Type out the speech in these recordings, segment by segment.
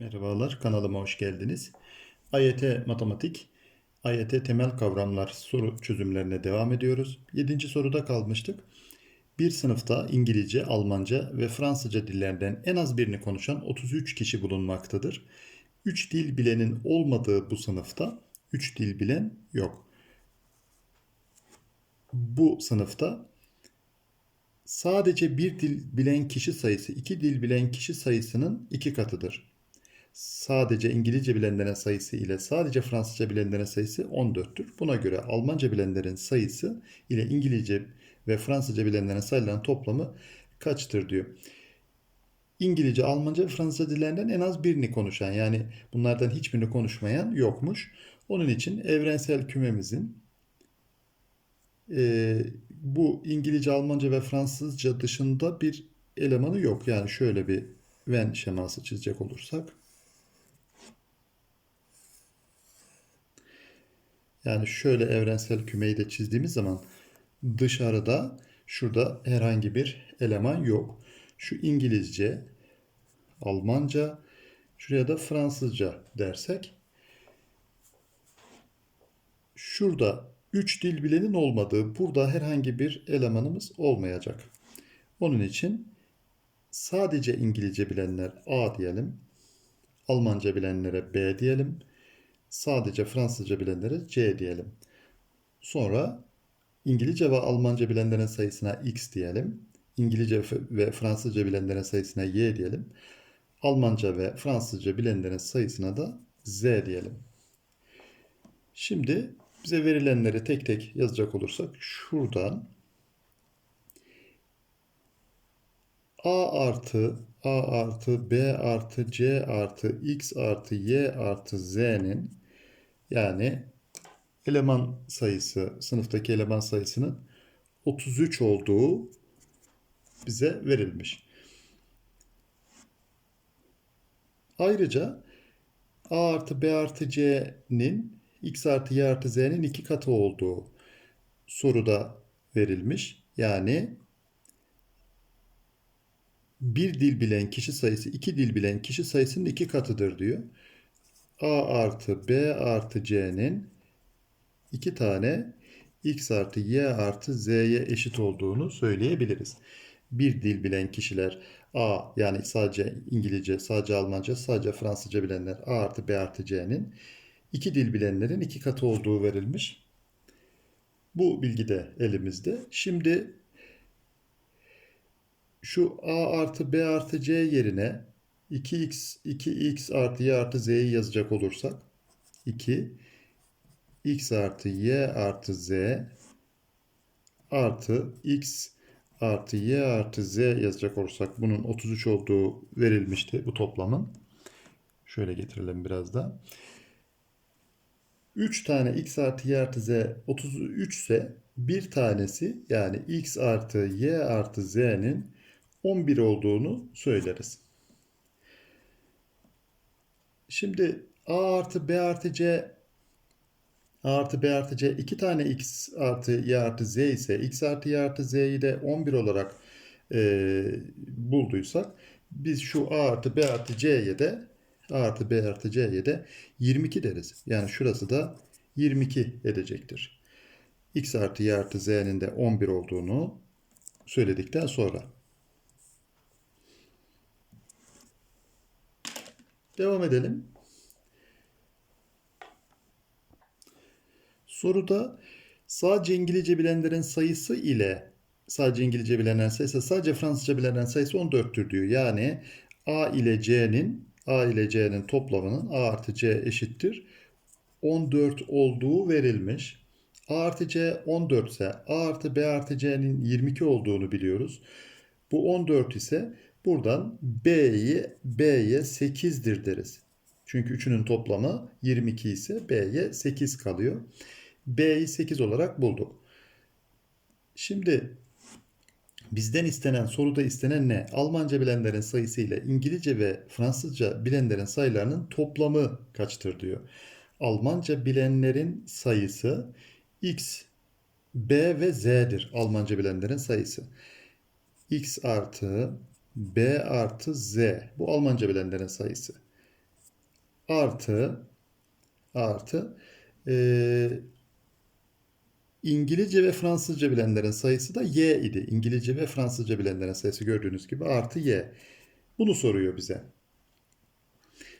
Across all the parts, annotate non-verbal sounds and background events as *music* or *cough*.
Merhabalar, kanalıma hoş geldiniz. AYT Matematik, AYT Temel Kavramlar soru çözümlerine devam ediyoruz. 7. soruda kalmıştık. Bir sınıfta İngilizce, Almanca ve Fransızca dillerden en az birini konuşan 33 kişi bulunmaktadır. 3 dil bilenin olmadığı bu sınıfta 3 dil bilen yok. Bu sınıfta sadece bir dil bilen kişi sayısı iki dil bilen kişi sayısının iki katıdır sadece İngilizce bilenlerin sayısı ile sadece Fransızca bilenlerin sayısı 14'tür. Buna göre Almanca bilenlerin sayısı ile İngilizce ve Fransızca bilenlerin sayılarının toplamı kaçtır diyor. İngilizce, Almanca ve Fransızca dillerinden en az birini konuşan yani bunlardan hiçbirini konuşmayan yokmuş. Onun için evrensel kümemizin e, bu İngilizce, Almanca ve Fransızca dışında bir elemanı yok. Yani şöyle bir Venn şeması çizecek olursak. Yani şöyle evrensel kümeyi de çizdiğimiz zaman dışarıda şurada herhangi bir eleman yok. Şu İngilizce, Almanca, şuraya da Fransızca dersek şurada 3 dil bilenin olmadığı burada herhangi bir elemanımız olmayacak. Onun için sadece İngilizce bilenler A diyelim. Almanca bilenlere B diyelim. Sadece Fransızca bilenlere C diyelim. Sonra İngilizce ve Almanca bilenlerin sayısına X diyelim. İngilizce ve Fransızca bilenlerin sayısına Y diyelim. Almanca ve Fransızca bilenlerin sayısına da Z diyelim. Şimdi bize verilenleri tek tek yazacak olursak şuradan A artı A artı B artı C artı X artı Y artı Z'nin yani eleman sayısı, sınıftaki eleman sayısının 33 olduğu bize verilmiş. Ayrıca A artı B artı C'nin X artı Y artı Z'nin iki katı olduğu soruda verilmiş. Yani bir dil bilen kişi sayısı iki dil bilen kişi sayısının iki katıdır diyor. A artı B artı C'nin iki tane X artı Y artı Z'ye eşit olduğunu söyleyebiliriz. Bir dil bilen kişiler A yani sadece İngilizce, sadece Almanca, sadece Fransızca bilenler A artı B artı C'nin iki dil bilenlerin iki katı olduğu verilmiş. Bu bilgi de elimizde. Şimdi şu A artı B artı C yerine 2x 2x artı y artı z'yi yazacak olursak 2 x artı y artı z artı x artı y artı z yazacak olursak bunun 33 olduğu verilmişti bu toplamın. Şöyle getirelim biraz da. 3 tane x artı y artı z 33 ise bir tanesi yani x artı y artı z'nin 11 olduğunu söyleriz. Şimdi A artı B artı C A artı B artı C iki tane X artı Y artı Z ise X artı Y artı Z'yi de 11 olarak e, bulduysak biz şu A artı B artı C'ye de A artı B artı C'ye de 22 deriz. Yani şurası da 22 edecektir. X artı Y artı Z'nin de 11 olduğunu söyledikten sonra. Devam edelim. Soruda sadece İngilizce bilenlerin sayısı ile sadece İngilizce bilenlerin sayısı sadece Fransızca bilenlerin sayısı 14'tür diyor. Yani A ile C'nin A ile C'nin toplamının A artı C eşittir. 14 olduğu verilmiş. A artı C 14 ise A artı B artı C'nin 22 olduğunu biliyoruz. Bu 14 ise Buradan B'yi B'ye 8'dir deriz. Çünkü üçünün toplamı 22 ise B'ye 8 kalıyor. B'yi 8 olarak bulduk. Şimdi bizden istenen, soruda istenen ne? Almanca bilenlerin sayısı ile İngilizce ve Fransızca bilenlerin sayılarının toplamı kaçtır diyor. Almanca bilenlerin sayısı X, B ve Z'dir. Almanca bilenlerin sayısı. X artı B artı Z. Bu Almanca bilenlerin sayısı. artı artı e, İngilizce ve Fransızca bilenlerin sayısı da y idi. İngilizce ve Fransızca bilenlerin sayısı gördüğünüz gibi artı y. Bunu soruyor bize.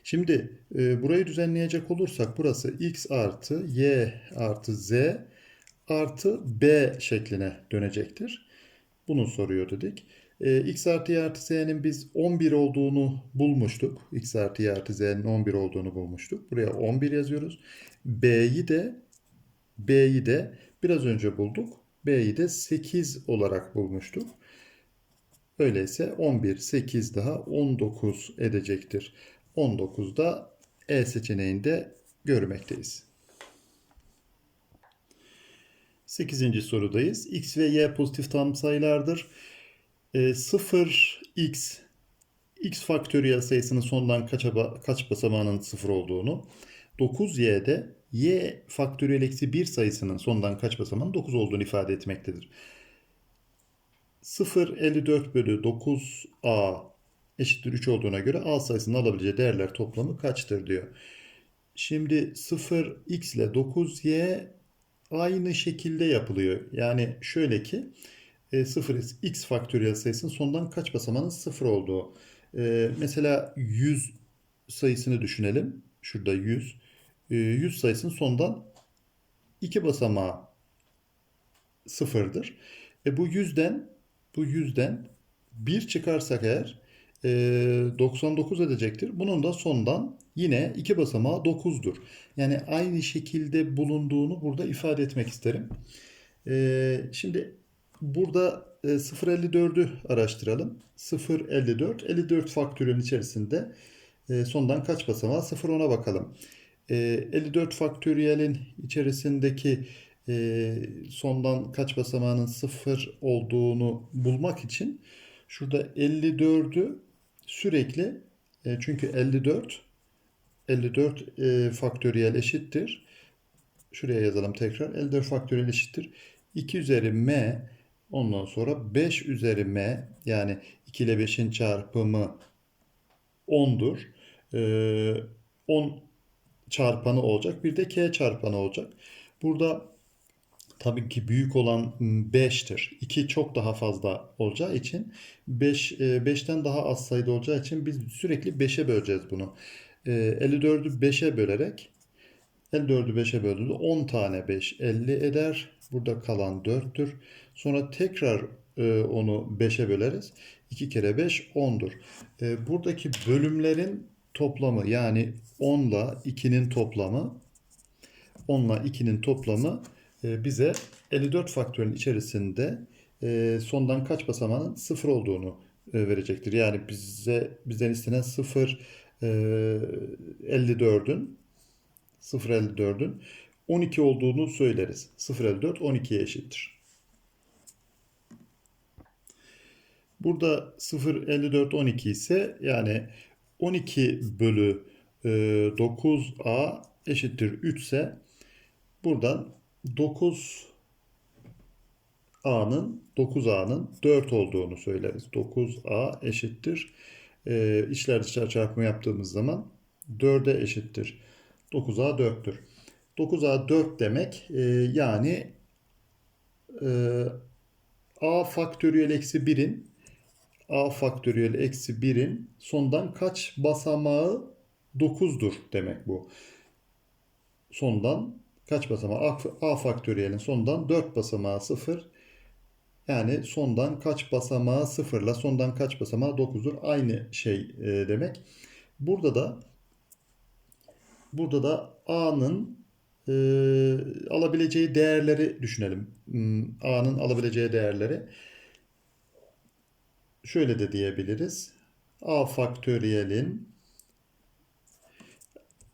Şimdi e, burayı düzenleyecek olursak burası x artı y artı z artı b şekline dönecektir. Bunu soruyor dedik. E, x artı y artı z'nin biz 11 olduğunu bulmuştuk. x artı y artı z'nin 11 olduğunu bulmuştuk. Buraya 11 yazıyoruz. b'yi de b'yi de biraz önce bulduk. b'yi de 8 olarak bulmuştuk. Öyleyse 11, 8 daha 19 edecektir. 19'da E seçeneğinde görmekteyiz. 8. sorudayız. X ve Y pozitif tam sayılardır. E, 0 X X faktöriyel sayısının sondan kaça, kaç basamağının 0 olduğunu 9Y'de Y faktöriyel eksi 1 sayısının sondan kaç basamağının 9 olduğunu ifade etmektedir. 0,54 bölü 9A eşittir 3 olduğuna göre A sayısının alabileceği değerler toplamı kaçtır diyor. Şimdi 0x ile 9y aynı şekilde yapılıyor. Yani şöyle ki 0x e, x faktöriyel sayısının sondan kaç basamağının 0 olduğu. E, mesela 100 sayısını düşünelim. Şurada 100. 100 e, sayısının sondan 2 basamağı sıfırdır. E bu yüzden bu yüzden 1 çıkarsak eğer 99 edecektir. Bunun da sondan yine iki basamağı 9'dur. Yani aynı şekilde bulunduğunu burada ifade etmek isterim. Şimdi burada 0.54'ü araştıralım. 0.54, 54 faktörün içerisinde sondan kaç basamağı 0 ona bakalım. 54 faktöriyelin içerisindeki sondan kaç basamağının 0 olduğunu bulmak için şurada 54'ü sürekli e, çünkü 54 54 e, faktöriyel eşittir. Şuraya yazalım tekrar. 54 faktöriyel eşittir. 2 üzeri m ondan sonra 5 üzeri m yani 2 ile 5'in çarpımı 10'dur. E, 10 çarpanı olacak. Bir de k çarpanı olacak. Burada tabii ki büyük olan 5'tir. 2 çok daha fazla olacağı için 5 5'ten e, daha az sayıda olacağı için biz sürekli 5'e böleceğiz bunu. 54'ü e, 5'e bölerek 54'ü 5'e böldüğümüzde 10 tane 5 50 eder. Burada kalan 4'tür. Sonra tekrar e, onu 5'e böleriz. 2 kere 5 10'dur. Buradaki bölümlerin toplamı yani 10 ile 2'nin toplamı 10 ile 2'nin toplamı e, bize 54 faktörün içerisinde e, sondan kaç basamağının 0 olduğunu e, verecektir. Yani bize bizden istenen 0 54'ün 0.54'ün 12 olduğunu söyleriz. 0.54 12'ye eşittir. Burada 0.54 12 ise yani 12 bölü 9a eşittir 3 ise buradan 9 A'nın 9A'nın 4 olduğunu söyleriz. 9A eşittir. E, içler dışlar çarpımı yaptığımız zaman 4'e eşittir. 9A 4'tür. 9A 4 demek e, yani e, A faktöriyel eksi 1'in A faktöriyel eksi 1'in sondan kaç basamağı 9'dur demek bu. Sondan kaç basamağı? A, A faktöriyelin sondan 4 basamağı 0. Yani sondan kaç basamağı 0 ile sondan kaç basamağı 9'dur. Aynı şey e, demek. Burada da burada da A'nın e, alabileceği değerleri düşünelim. Hmm, A'nın alabileceği değerleri şöyle de diyebiliriz. A faktöriyelin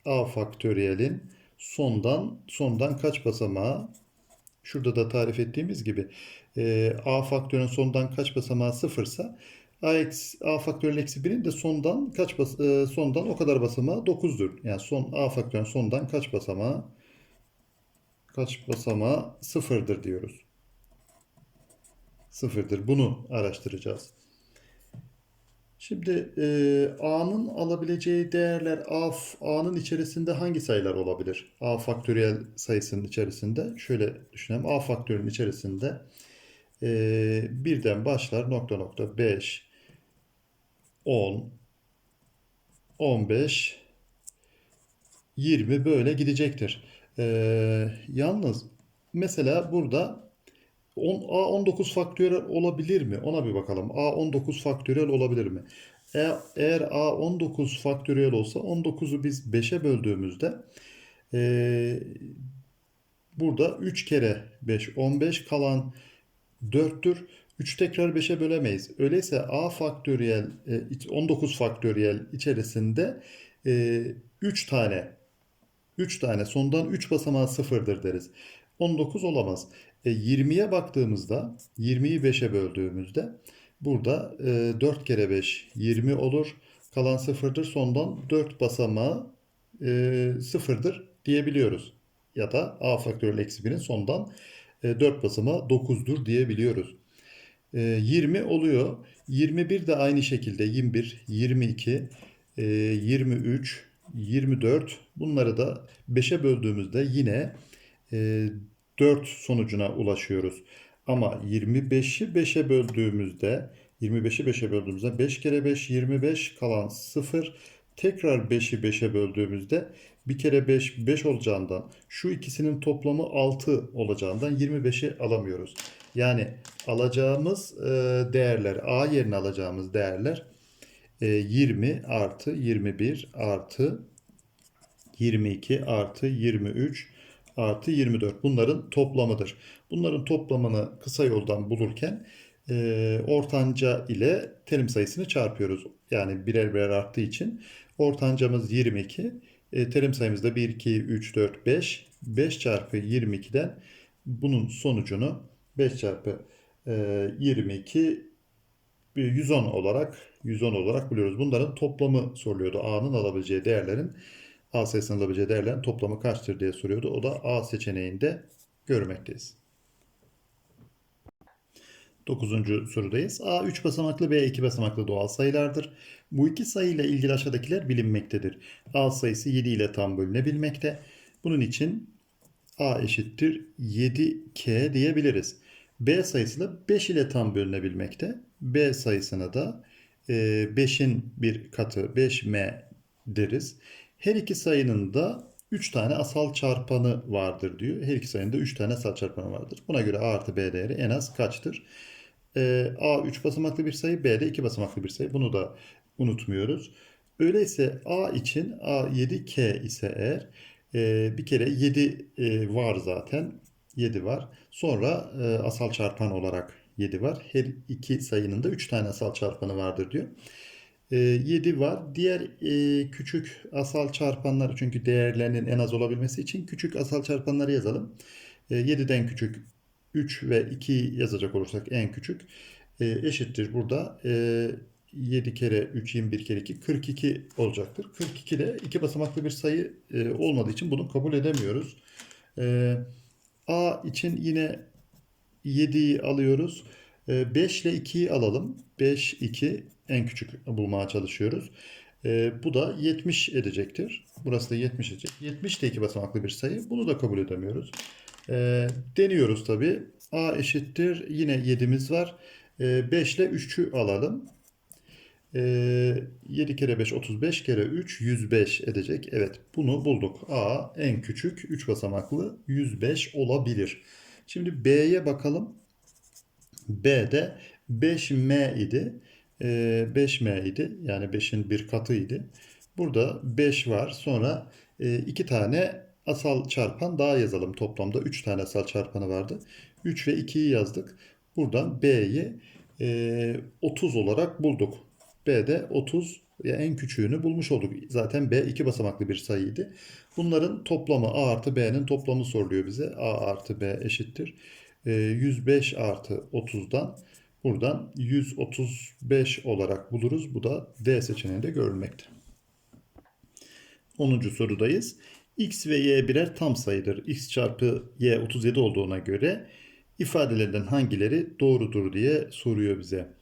A faktöriyelin sondan sondan kaç basamağı şurada da tarif ettiğimiz gibi e, a faktörün sondan kaç basamağı sıfırsa a, a faktörün eksi 1'in de sondan kaç bas, e, sondan o kadar basamağı 9'dur. Yani son a faktörün sondan kaç basamağı kaç basamağı sıfırdır diyoruz. Sıfırdır. Bunu araştıracağız. Şimdi e, A'nın alabileceği değerler A, A'nın içerisinde hangi sayılar olabilir? A faktöriyel sayısının içerisinde şöyle düşünelim. A faktörün içerisinde e, birden başlar nokta nokta 5, 10, 15, 20 böyle gidecektir. E, yalnız mesela burada 10, A19 faktöriyel olabilir mi? Ona bir bakalım. A19 faktöriyel olabilir mi? Eğer, eğer A19 faktöriyel olsa 19'u biz 5'e böldüğümüzde eee, burada 3 kere 5 15 kalan 4'tür. 3 tekrar 5'e bölemeyiz. Öyleyse A faktöriyel e, iç- 19 faktöriyel içerisinde 3 tane 3 tane sondan 3 basamağı sıfırdır deriz. 19 olamaz. E, 20'ye baktığımızda 20'yi 5'e böldüğümüzde burada e, 4 kere 5 20 olur. Kalan sıfırdır. Sondan 4 basamağı e, sıfırdır diyebiliyoruz. Ya da a faktöriyel eksi 1'in sondan e, 4 basamağı 9'dur diyebiliyoruz. E, 20 oluyor. 21 de aynı şekilde 21, 22, e, 23, 24 bunları da 5'e böldüğümüzde yine e, 4 sonucuna ulaşıyoruz. Ama 25'i 5'e böldüğümüzde 25'i 5'e böldüğümüzde 5 kere 5 25 kalan 0 tekrar 5'i 5'e böldüğümüzde bir kere 5 5 olacağından şu ikisinin toplamı 6 olacağından 25'i alamıyoruz. Yani alacağımız e, değerler A yerine alacağımız değerler e, 20 artı 21 artı 22 artı 23 artı 24 bunların toplamıdır. Bunların toplamını kısa yoldan bulurken e, ortanca ile terim sayısını çarpıyoruz. Yani birer birer arttığı için ortancamız 22. E, terim sayımız da 1, 2, 3, 4, 5. 5 çarpı 22'den bunun sonucunu 5 çarpı e, 22 110 olarak 110 olarak buluyoruz. Bunların toplamı soruluyordu. A'nın alabileceği değerlerin A sayısının alabileceği değerlerin toplamı kaçtır diye soruyordu. O da A seçeneğinde görmekteyiz. 9. sorudayız. A 3 basamaklı B 2 basamaklı doğal sayılardır. Bu iki sayıyla ilgili aşağıdakiler bilinmektedir. A sayısı 7 ile tam bölünebilmekte. Bunun için A eşittir 7K diyebiliriz. B sayısı da 5 ile tam bölünebilmekte. B sayısına da 5'in bir katı 5M deriz. Her iki sayının da 3 tane asal çarpanı vardır diyor. Her iki sayının da 3 tane asal çarpanı vardır. Buna göre A artı B değeri en az kaçtır? Ee, A 3 basamaklı bir sayı, B de 2 basamaklı bir sayı. Bunu da unutmuyoruz. Öyleyse A için A 7K ise eğer e, bir kere 7 e, var zaten. 7 var. Sonra e, asal çarpan olarak 7 var. Her iki sayının da 3 tane asal çarpanı vardır diyor. E, 7 var. Diğer e, küçük asal çarpanları çünkü değerlerinin en az olabilmesi için küçük asal çarpanları yazalım. E, 7'den küçük 3 ve 2 yazacak olursak en küçük e, eşittir burada. E, 7 kere 3 21 kere 2 42 olacaktır. 42 de iki basamaklı bir sayı e, olmadığı için bunu kabul edemiyoruz. A için yine 7'yi alıyoruz. E, 5 ile 2'yi alalım. 5 2 en küçük bulmaya çalışıyoruz. E, bu da 70 edecektir. Burası da 70 edecek. 70 de iki basamaklı bir sayı. Bunu da kabul edemiyoruz. E, deniyoruz tabi. A eşittir. Yine 7'miz var. E, 5 ile 3'ü alalım. E, 7 kere 5 35 kere 3 105 edecek. Evet bunu bulduk. A en küçük 3 basamaklı 105 olabilir. Şimdi B'ye bakalım. B'de 5M idi. E, 5M idi. Yani 5'in bir katıydı. Burada 5 var. Sonra 2 tane asal çarpan daha yazalım. Toplamda 3 tane asal çarpanı vardı. 3 ve 2'yi yazdık. Buradan B'yi e, 30 olarak bulduk. B'de 30 ya en küçüğünü bulmuş olduk. Zaten B iki basamaklı bir sayıydı. Bunların toplamı A artı B'nin toplamı soruluyor bize. A artı B eşittir. E, 105 artı 30'dan buradan 135 olarak buluruz. Bu da D seçeneğinde görülmekte. 10. sorudayız. X ve Y birer tam sayıdır. X çarpı Y 37 olduğuna göre ifadelerden hangileri doğrudur diye soruyor bize.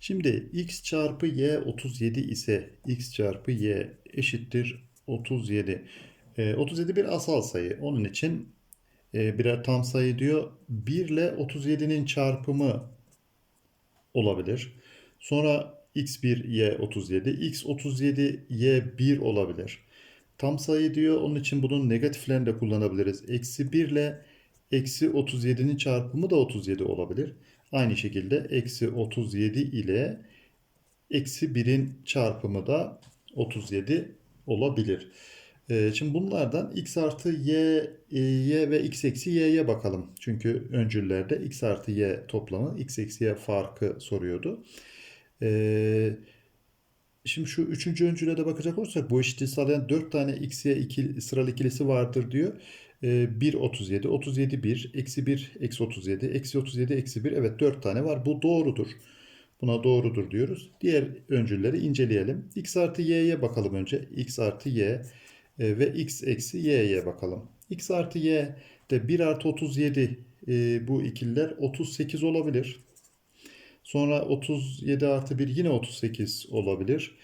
Şimdi x çarpı y 37 ise x çarpı y eşittir 37. Ee, 37 bir asal sayı. Onun için e, birer tam sayı diyor. 1 ile 37'nin çarpımı olabilir. Sonra x1 y 37, x 37 y 1 olabilir. Tam sayı diyor. Onun için bunun negatiflerini de kullanabiliriz. Eksi 1 ile eksi 37'nin çarpımı da 37 olabilir. Aynı şekilde eksi 37 ile eksi 1'in çarpımı da 37 olabilir. Ee, Şimdi bunlardan x artı y, e, y ve x eksi y'ye bakalım. Çünkü öncüllerde x artı y toplamı, x eksi y farkı soruyordu. Ee, Şimdi şu üçüncü öncüle de bakacak olursak bu eşitliği sağlayan 4 tane x, y ikili, sıralı ikilisi vardır diyor. Ee, 1, 37, 37, 1, eksi 1, eksi 37, eksi 37, eksi 1. Evet 4 tane var. Bu doğrudur. Buna doğrudur diyoruz. Diğer öncülleri inceleyelim. x artı y'ye bakalım önce. x artı y e, ve x eksi y'ye bakalım. x artı y de 1 artı 37 e, bu ikililer 38 olabilir. Sonra 37 artı 1 yine 38 olabilir.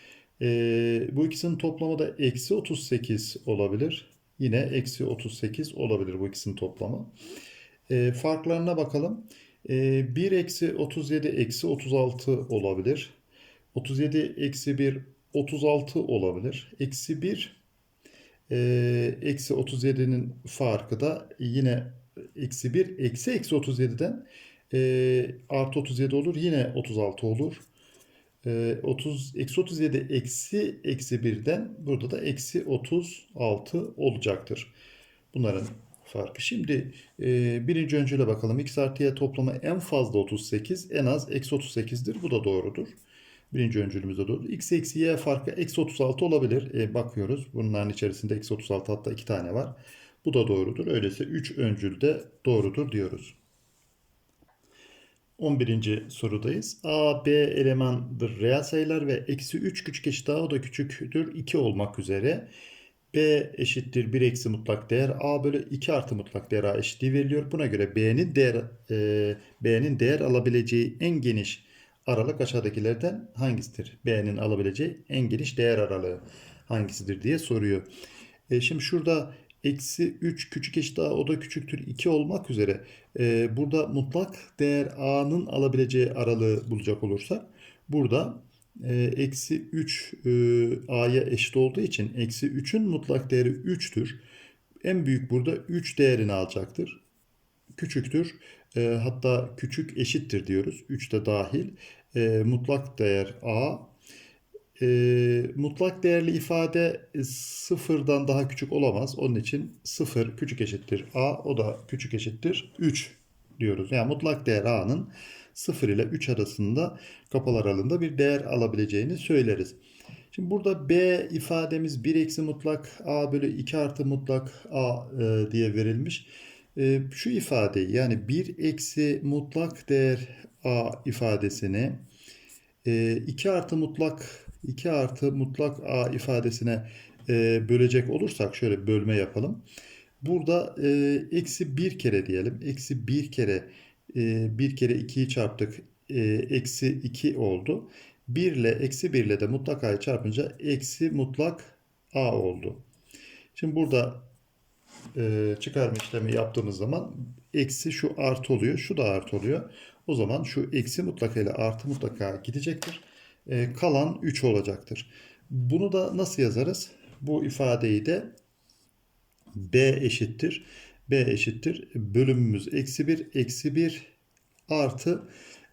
E, bu ikisinin toplamı da eksi 38 olabilir. Yine eksi 38 olabilir bu ikisinin toplamı. E, farklarına bakalım. E, 1 eksi 37 eksi 36 olabilir. 37 eksi 1 36 olabilir. Eksi 1 e, eksi 37'nin farkı da yine eksi 1 eksi eksi 37'den e, artı 37 olur. Yine 36 olur. E, 30 eksi 37 eksi eksi 1'den burada da eksi 36 olacaktır. Bunların farkı. Şimdi e, birinci öncüle bakalım. X artı Y toplamı en fazla 38, en az eksi 38'dir. Bu da doğrudur. Birinci öncülümüzde doğru. X eksi Y farkı eksi 36 olabilir. E, bakıyoruz. Bunların içerisinde eksi 36 hatta 2 tane var. Bu da doğrudur. Öyleyse 3 öncül de doğrudur diyoruz. 11. sorudayız. A, B elemandır reel sayılar ve eksi 3 küçük eşit A o da küçüktür 2 olmak üzere. B eşittir 1 eksi mutlak değer A bölü 2 artı mutlak değer A eşitliği veriliyor. Buna göre B'nin değer e, B'nin değer alabileceği en geniş aralık aşağıdakilerden hangisidir? B'nin alabileceği en geniş değer aralığı hangisidir diye soruyor. E, şimdi şurada eksi 3 küçük eşit a o da küçüktür 2 olmak üzere e, burada mutlak değer a'nın alabileceği aralığı bulacak olursak burada e, eksi 3 e, a'ya eşit olduğu için eksi 3'ün mutlak değeri 3'tür. En büyük burada 3 değerini alacaktır. Küçüktür. E, hatta küçük eşittir diyoruz. 3 de dahil. E, mutlak değer a e, mutlak değerli ifade sıfırdan daha küçük olamaz. Onun için sıfır küçük eşittir a o da küçük eşittir 3 diyoruz. Yani mutlak değer a'nın 0 ile 3 arasında kapalı aralığında bir değer alabileceğini söyleriz. Şimdi burada b ifademiz 1 eksi mutlak a bölü 2 artı mutlak a e, diye verilmiş. E, şu ifadeyi yani 1 eksi mutlak değer a ifadesini e, 2 artı mutlak 2 artı mutlak a ifadesine e, bölecek olursak şöyle bölme yapalım. Burada e, eksi bir kere diyelim. Eksi bir kere e, bir kere 2'yi çarptık. Eksi 2 oldu. 1 ile eksi 1 ile de mutlak a'yı çarpınca eksi mutlak a oldu. Şimdi burada e, çıkarma işlemi yaptığımız zaman eksi şu artı oluyor. Şu da artı oluyor. O zaman şu eksi mutlaka ile artı mutlaka gidecektir. E, kalan 3 olacaktır. Bunu da nasıl yazarız? Bu ifadeyi de b eşittir. b eşittir. Bölümümüz eksi 1. Eksi 1 artı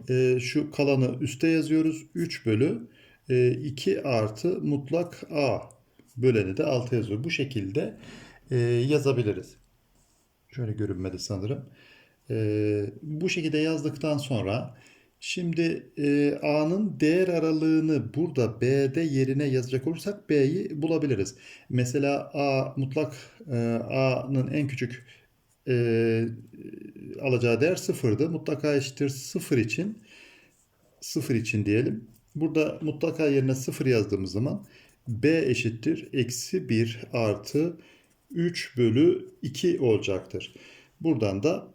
e, şu kalanı üste yazıyoruz. 3 bölü e, 2 artı mutlak a böleni de alta yazıyor. Bu şekilde e, yazabiliriz. Şöyle görünmedi sanırım. E, bu şekilde yazdıktan sonra Şimdi e, A'nın değer aralığını burada B'de yerine yazacak olursak B'yi bulabiliriz. Mesela A mutlak e, A'nın en küçük e, alacağı değer sıfırdı. Mutlaka eşittir sıfır için sıfır için diyelim. Burada mutlaka yerine sıfır yazdığımız zaman B eşittir eksi 1 artı 3 bölü 2 olacaktır. Buradan da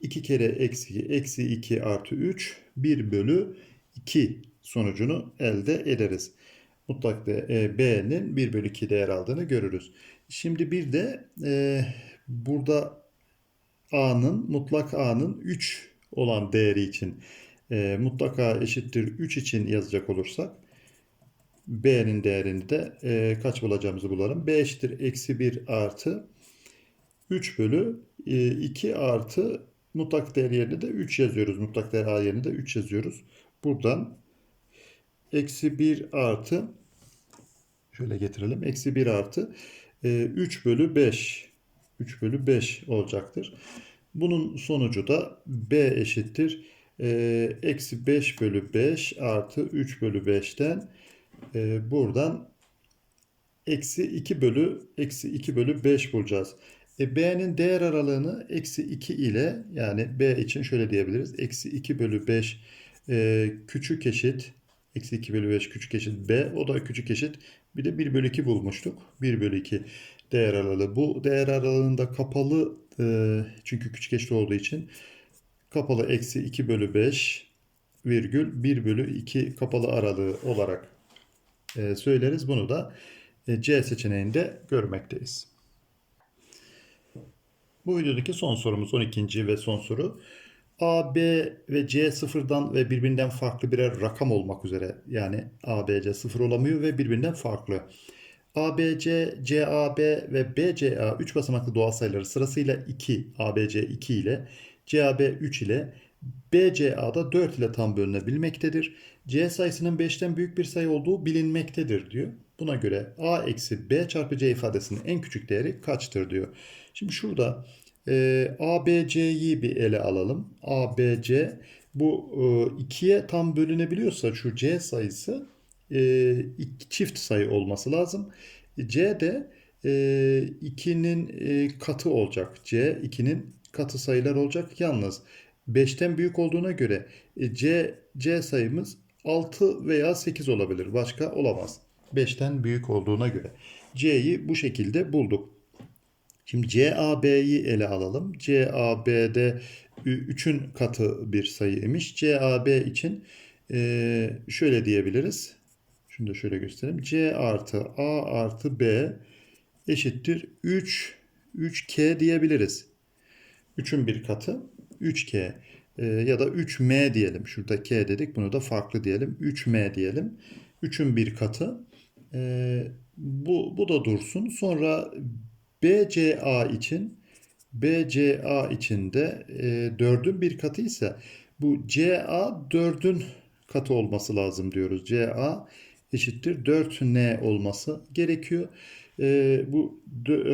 2 kere eksi eksi 2 artı 3 1 bölü 2 sonucunu elde ederiz. Mutlak e, B'nin 1 bölü 2 değer aldığını görürüz. Şimdi bir de e, burada A'nın mutlak A'nın 3 olan değeri için e, mutlak A eşittir 3 için yazacak olursak B'nin değerini de e, kaç bulacağımızı bulalım. B eşittir eksi 1 artı 3 bölü e, 2 artı mutlak değer yerine de 3 yazıyoruz. Mutlak değer A yerine de 3 yazıyoruz. Buradan eksi 1 artı şöyle getirelim. Eksi 1 artı e, 3 bölü 5 3 bölü 5 olacaktır. Bunun sonucu da B eşittir. E, eksi 5 bölü 5 artı 3 bölü 5'ten e, buradan eksi 2 bölü eksi 2 bölü 5 bulacağız. E, B'nin değer aralığını eksi 2 ile yani B için şöyle diyebiliriz. Eksi 2 bölü 5 e, küçük eşit eksi 2 bölü 5 küçük eşit B o da küçük eşit bir de 1 bölü 2 bulmuştuk. 1 bölü 2 değer aralığı. Bu değer aralığında kapalı e, çünkü küçük eşit olduğu için kapalı eksi 2 bölü 5 virgül 1 bölü 2 kapalı aralığı olarak e, söyleriz. Bunu da e, C seçeneğinde görmekteyiz. Bu videodaki son sorumuz 12. ve son soru. A, B ve C sıfırdan ve birbirinden farklı birer rakam olmak üzere. Yani A, B, C sıfır olamıyor ve birbirinden farklı. A, B, C, C, A, B ve B, C, A 3 basamaklı doğal sayıları sırasıyla 2, A, B, C 2 ile, C, A, B 3 ile, B, C, A da 4 ile tam bölünebilmektedir. C sayısının 5'ten büyük bir sayı olduğu bilinmektedir diyor. Buna göre A eksi B çarpı C ifadesinin en küçük değeri kaçtır diyor. Şimdi şurada e, A, B, C'yi bir ele alalım. A, B, C bu e, ikiye tam bölünebiliyorsa şu C sayısı e, iki, çift sayı olması lazım. C de e, 2'nin e, katı olacak. C 2'nin katı sayılar olacak. Yalnız 5'ten büyük olduğuna göre e, C C sayımız 6 veya 8 olabilir. Başka olamaz. 5'ten büyük olduğuna göre. C'yi bu şekilde bulduk. Şimdi CAB'yi ele alalım. CAB'de 3'ün katı bir sayıymış. CAB için e, şöyle diyebiliriz. Şunu da şöyle göstereyim. C artı A artı B eşittir 3 3K diyebiliriz. 3'ün bir katı 3K e, ya da 3M diyelim. Şurada K dedik. Bunu da farklı diyelim. 3M diyelim. 3'ün bir katı. E, bu, bu da dursun. Sonra BCA için BCA için de e, 4'ün bir katı ise bu CA 4'ün katı olması lazım diyoruz. CA eşittir 4N olması gerekiyor. E, bu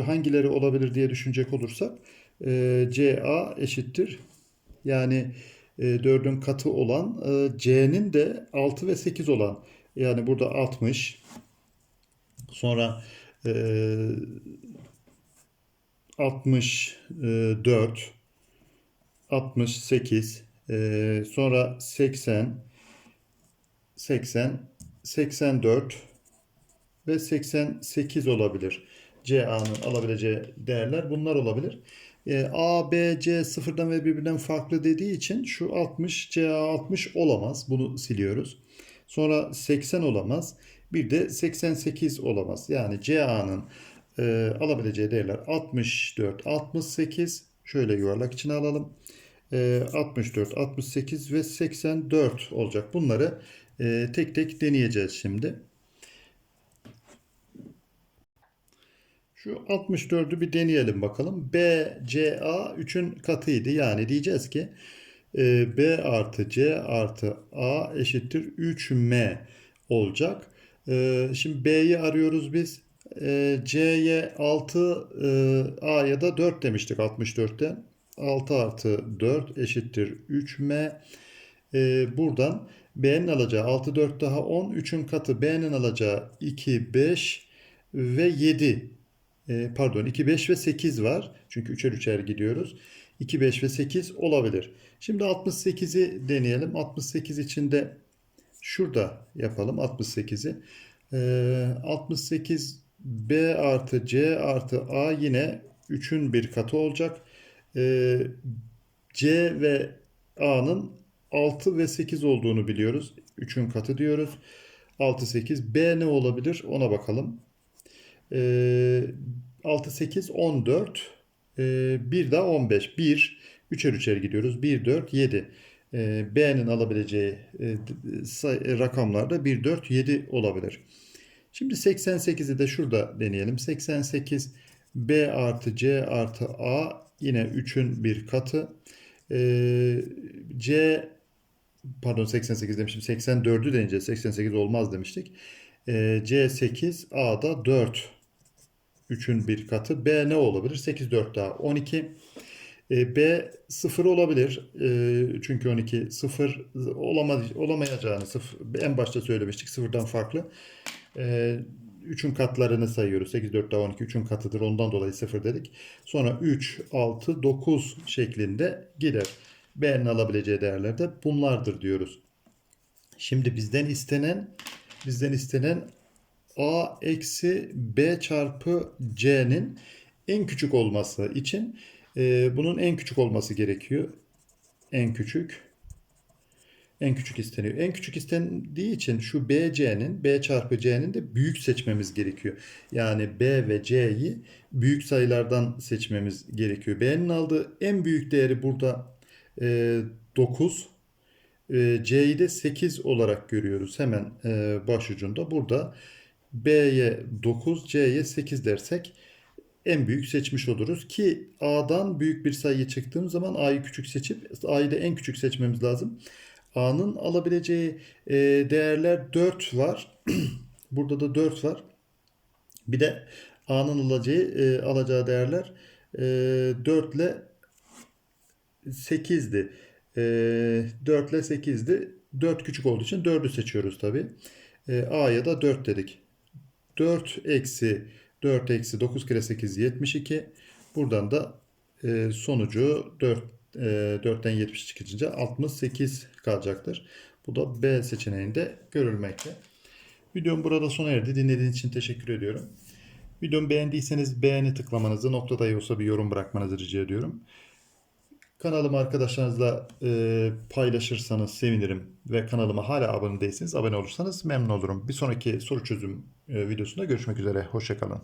hangileri olabilir diye düşünecek olursak e, CA eşittir yani e, 4'ün katı olan e, C'nin de 6 ve 8 olan yani burada 60 sonra e, 64 68 e, sonra 80 80 84 ve 88 olabilir. CA'nın alabileceği değerler bunlar olabilir. E, A, B, C sıfırdan ve birbirinden farklı dediği için şu 60 CA 60 olamaz. Bunu siliyoruz. Sonra 80 olamaz. Bir de 88 olamaz. Yani CA'nın e, alabileceği değerler 64, 68. Şöyle yuvarlak içine alalım. E, 64, 68 ve 84 olacak. Bunları e, tek tek deneyeceğiz şimdi. Şu 64'ü bir deneyelim bakalım. B, C, A 3'ün katıydı. Yani diyeceğiz ki e, B artı C artı A eşittir 3M olacak. E, şimdi B'yi arıyoruz biz. E, C'ye 6 e, A'ya da 4 demiştik 64'ten. 6 artı 4 eşittir 3M. E, buradan B'nin alacağı 6, 4 daha 10. 3'ün katı B'nin alacağı 2, 5 ve 7. E, pardon 2, 5 ve 8 var. Çünkü 3'er 3'er gidiyoruz. 2, 5 ve 8 olabilir. Şimdi 68'i deneyelim. 68 için de şurada yapalım 68'i. E, 68 B artı C artı A yine 3'ün bir katı olacak. E, C ve A'nın 6 ve 8 olduğunu biliyoruz. 3'ün katı diyoruz. 6, 8. B ne olabilir? Ona bakalım. Ee, 6, 8, 14. Ee, bir daha 15. 1, 3'er 3'er gidiyoruz. 1, 4, 7. Ee, B'nin alabileceği e, e, rakamlar da 1, 4, 7 olabilir. Şimdi 88'i de şurada deneyelim. 88 B artı C artı A yine 3'ün bir katı. Ee, C pardon 88 demiştim. 84'ü deneyeceğiz. 88 olmaz demiştik. Ee, C 8 A da 4. 3'ün bir katı. B ne olabilir? 8 4 daha 12. E, B 0 olabilir. E, çünkü 12 0 olama, olamayacağını sıfır, en başta söylemiştik. Sıfırdan farklı. E, 3'ün katlarını sayıyoruz. 8 4 daha 12 3'ün katıdır. Ondan dolayı 0 dedik. Sonra 3 6 9 şeklinde gider. B'nin alabileceği değerler de bunlardır diyoruz. Şimdi bizden istenen bizden istenen a eksi b çarpı c'nin en küçük olması için e, bunun en küçük olması gerekiyor. En küçük. En küçük isteniyor. En küçük istendiği için şu BC'nin, B çarpı C'nin de büyük seçmemiz gerekiyor. Yani B ve C'yi büyük sayılardan seçmemiz gerekiyor. B'nin aldığı en büyük değeri burada e, 9. E, C'yi de 8 olarak görüyoruz hemen e, başucunda. Burada B'ye 9, C'ye 8 dersek en büyük seçmiş oluruz ki A'dan büyük bir sayı çıktığım zaman A'yı küçük seçip A'yı da en küçük seçmemiz lazım. A'nın alabileceği e, değerler 4 var. *clears throat* Burada da 4 var. Bir de A'nın alacağı, e, alacağı değerler e, 4 ile 8'di. E, 4 ile 8'di. 4 küçük olduğu için 4'ü seçiyoruz tabi. E, A'ya da 4 dedik. 4 eksi 4 eksi 9 kere 8 72. Buradan da e, sonucu 4 e, 4'ten 70 çıkınca 68 kalacaktır. Bu da B seçeneğinde görülmekte. Videom burada sona erdi. Dinlediğiniz için teşekkür ediyorum. Videomu beğendiyseniz beğeni tıklamanızı, nokta dahi olsa bir yorum bırakmanızı rica ediyorum. Kanalımı arkadaşlarınızla e, paylaşırsanız sevinirim ve kanalıma hala abone değilseniz abone olursanız memnun olurum. Bir sonraki soru çözüm e, videosunda görüşmek üzere. Hoşçakalın.